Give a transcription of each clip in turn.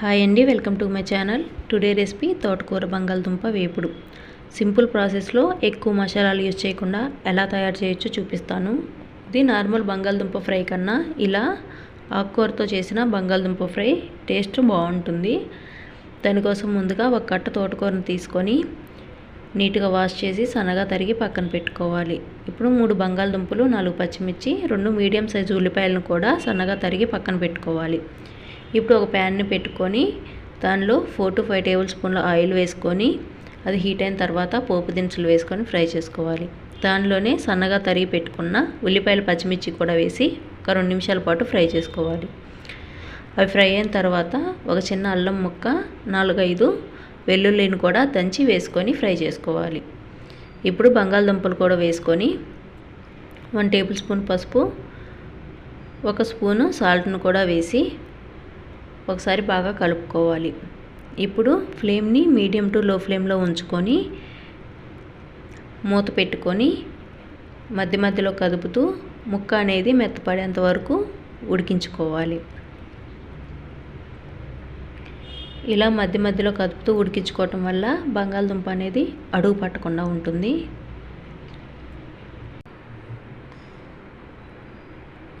Hi అండి welcome to my channel today recipe తోటకూర బంగాళదుంప వేపుడు. సింపుల్ ప్రాసెస్లో ఎక్కువ మసాలాలు యూజ్ చేయకుండా ఎలా తయారు చేయొచ్చో చూపిస్తాను. ఇది నార్మల్ బంగాళదుంప ఫ్రై కన్నా ఇలా ఆకుకూరతో చేసిన బంగాళదుంప ఫ్రై టేస్ట్ బాగుంటుంది. దానికోసం ముందుగా ఒక కట్ట తోటకూరను తీసుకొని నీట్గా వాష్ చేసి సన్నగా తరిగి పక్కన పెట్టుకోవాలి. ఇప్పుడు మూడు బంగాళదుంపలు నాలుగు పచ్చిమిర్చి రెండు మీడియం సైజు ఉల్లిపాయలను కూడా సన్నగా తరిగి పక్కన పెట్టుకోవాలి. ఇప్పుడు ఒక ప్యాన్ని పెట్టుకొని దానిలో ఫోర్ టు ఫైవ్ టేబుల్ స్పూన్ల ఆయిల్ వేసుకొని అది హీట్ అయిన తర్వాత పోపు దినుసులు వేసుకొని ఫ్రై చేసుకోవాలి. దానిలోనే సన్నగా తరిగి పెట్టుకున్న ఉల్లిపాయలు పచ్చిమిర్చి కూడా వేసి ఒక రెండు నిమిషాల పాటు ఫ్రై చేసుకోవాలి. అవి ఫ్రై అయిన తర్వాత ఒక చిన్న అల్లం ముక్క నాలుగైదు వెల్లుల్లిని కూడా దంచి వేసుకొని ఫ్రై చేసుకోవాలి. ఇప్పుడు బంగాళదుంపలు కూడా వేసుకొని వన్ టేబుల్ స్పూన్ పసుపు ఒక స్పూను సాల్ట్ను కూడా వేసి ఒకసారి బాగా కలుపుకోవాలి. ఇప్పుడు ఫ్లేమ్ని మీడియం టు లో ఫ్లేమ్లో ఉంచుకొని మూత పెట్టుకొని మధ్య మధ్యలో కదుపుతూ ముక్క అనేది మెత్తపడేంత వరకు ఉడికించుకోవాలి. ఇలా మధ్య మధ్యలో కదుపుతూ ఉడికించుకోవటం వల్ల బంగాళదుంప అనేది అడుగు పట్టకుండా ఉంటుంది.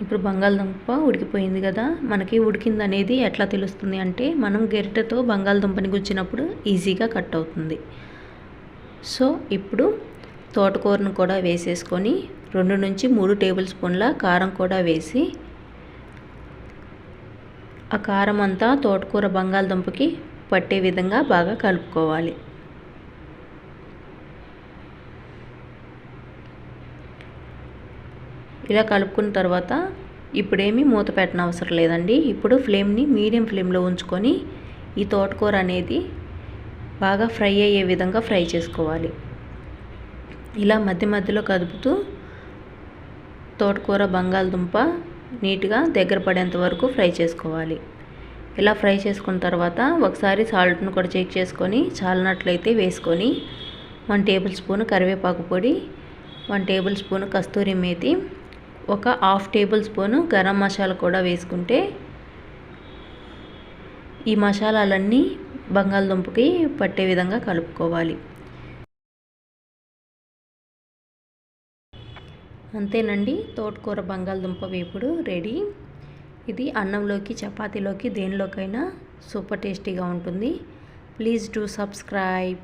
ఇప్పుడు బంగాళదుంప ఉడికిపోయింది కదా మనకి ఉడికింది అనేది ఎట్లా తెలుస్తుంది అంటే మనం గెరిటతో బంగాళదుంపని గుచ్చినప్పుడు ఈజీగా కట్ అవుతుంది. సో ఇప్పుడు తోటకూరను కూడా వేసేసుకొని రెండు నుంచి మూడు టేబుల్ స్పూన్ల కారం కూడా వేసి ఆ కారం అంతా తోటకూర బంగాళదుంపకి పట్టే విధంగా బాగా కలుపుకోవాలి. ఇలా కలుపుకున్న తర్వాత ఇప్పుడేమీ మూత పెట్టిన అవసరం లేదండి. ఇప్పుడు ఫ్లేమ్ని మీడియం ఫ్లేమ్లో ఉంచుకొని ఈ తోటకూర అనేది బాగా ఫ్రై అయ్యే విధంగా ఫ్రై చేసుకోవాలి. ఇలా మధ్య మధ్యలో కదుపుతూ తోటకూర బంగాళదుంప నీట్గా దగ్గర పడేంత వరకు ఫ్రై చేసుకోవాలి. ఇలా ఫ్రై చేసుకున్న తర్వాత ఒకసారి సాల్ట్ను కూడా చెక్ చేసుకొని చాలినట్లయితే వేసుకొని వన్ టేబుల్ స్పూన్ కరివేపాకు పొడి one tablespoon kasuri methi ఒక half tablespoon garam masala కూడా వేసుకుంటే ఈ మసాలాలన్నీ బంగాళదుంపకి పట్టే విధంగా కలుపుకోవాలి. అంతేనండి తోటకూర బంగాళదుంప వేపుడు రెడీ. ఇది అన్నంలోకి చపాతీలోకి దేనిలోకైనా సూపర్ టేస్టీగా ఉంటుంది. Please do subscribe.